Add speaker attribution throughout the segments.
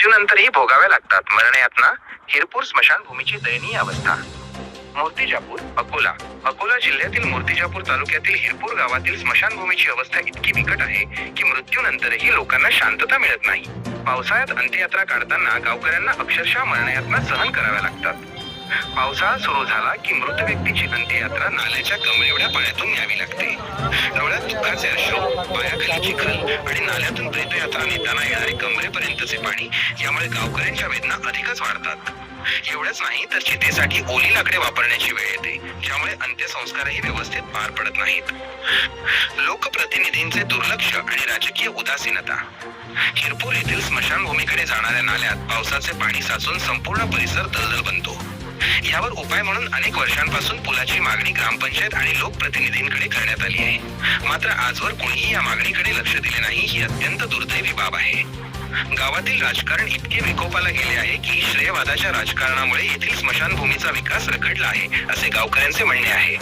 Speaker 1: मृत्यूनंतरही भोगाव्या लागतात. मरणयातना हिरपूर स्मशानभूमीची दयनीय अवस्था. मूर्तिजापूर अकोला. अकोला जिल्ह्यातील मूर्तिजापूर तालुक्यातील हिरपूर गावातील स्मशानभूमीची अवस्था इतकी बिकट आहे की मृत्यूनंतरही लोकांना शांतता मिळत नाही. पावसाळ्यात अंत्ययात्रा काढताना गावकऱ्यांना अक्षरशः मरणयातना सहन कराव्या लागतात. पावसाळा सुरू झाला की मृत व्यक्तीची अंत्ययात्रा नाल्याच्या कमरेवढ्या पाण्यातून न्यावी लागते. चिखल आणि नाल्यातून प्रेतयात्रा नेताना येणारे कमरेपर्यंतचे पाणी यामुळे गावकऱ्यांच्या वेदना अधिकच वाढतात. एवढंच नाही तर चितेसाठी ओली लाकडे वापरण्याची वेळ येते ज्यामुळे अंत्यसंस्कारही व्यवस्थित पार पडत नाहीत. लोकप्रतिनिधींचे दुर्लक्ष आणि राजकीय उदासीनता. हिरपूर येथील स्मशानभूमीकडे जाणाऱ्या नाल्यात पावसाचे पाणी साचून संपूर्ण परिसर दलदल बनतो. यावर उपाय म्हणून अनेक वर्षांपासून पुलाची मागणी ग्रामपंचायत आणि लोकप्रतिनिधींकडे करण्यात आली आहे. मात्र आजवर कोणीही या मागणीकडे लक्ष दिले नाही ही अत्यंत दुर्दैवी बाब आहे. गावातील राजकारण इतके विकोपाला गेले आहे की श्रेयवादाच्या राजकारणामुळे येथील स्मशानभूमीचा विकास रखडला आहे असे गावकऱ्यांचे म्हणणे आहे.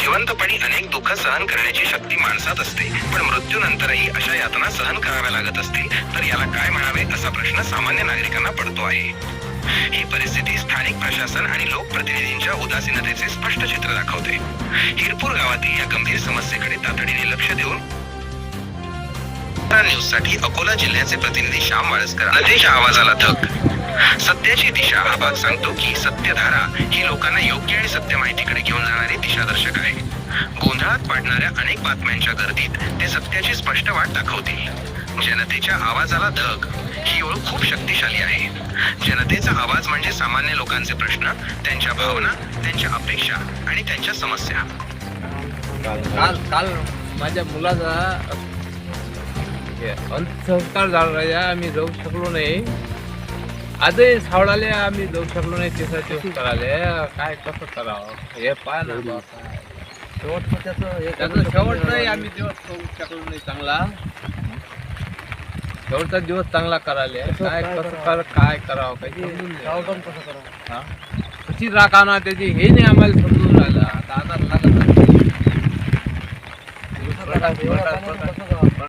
Speaker 1: जिवंतपणी अनेक दुःख सहन करण्याची शक्ती माणसात असते पण मृत्यूनंतरही अशा यातना सहन कराव्या लागत असतील तर याला काय म्हणावे असा प्रश्न सामान्य नागरिकांना पडतो आहे. ही परिस्थिती स्थानिक प्रशासन आणि लोकप्रतिनिधींच्या उदासीनतेचे स्पष्ट चित्र दाखवते. हिरपूर गावातील या गंभीर समस्येकडे तातडीने लक्ष देऊन न्यूजसाठी अकोला जिल्ह्याचे प्रतिनिधी श्याम वाळसकर नदीच्या आवाजाला थक. सत्याची दिशा हा भाग सांगतो की सत्यधारा ही लोकांना योग्य आणि सत्य माहितीकडे घेऊन जाणारी दिशादर्शक आहे. गोंधळात पाडणाऱ्या अनेक बातम्यांच्या गर्दीत ते सत्याची स्पष्ट वाट दाखवतील. जनतेच्या आवाजाला धग ही ओळख खूप शक्तिशाली आहे. जनतेचा आवाज म्हणजे सामान्य लोकांचे प्रश्न त्यांच्या भावना त्यांच्या अपेक्षा आणि त्यांच्या समस्या.
Speaker 2: काल काल माझ्या मुलाचा हे अंत्यसंस्कार झाला आम्ही जाऊ शकलो नाही. आजही सावळाले आम्ही जाऊ शकलो नाही तिसरा दिवस करायला. काय कसं करावं? हे पाय ना बापा. त्याचं शेवट नाही आम्ही दिवस करू शकलो नाही चांगला. शेवटचा दिवस चांगला करायला काय कसं कर काय करावं काही समजून नाही. हा? कशी राखाना त्याची हे नाही आम्हाला समजून राहिलं आता आता लागत नाही. प्रकाश- प्रकाश- प्रकाश-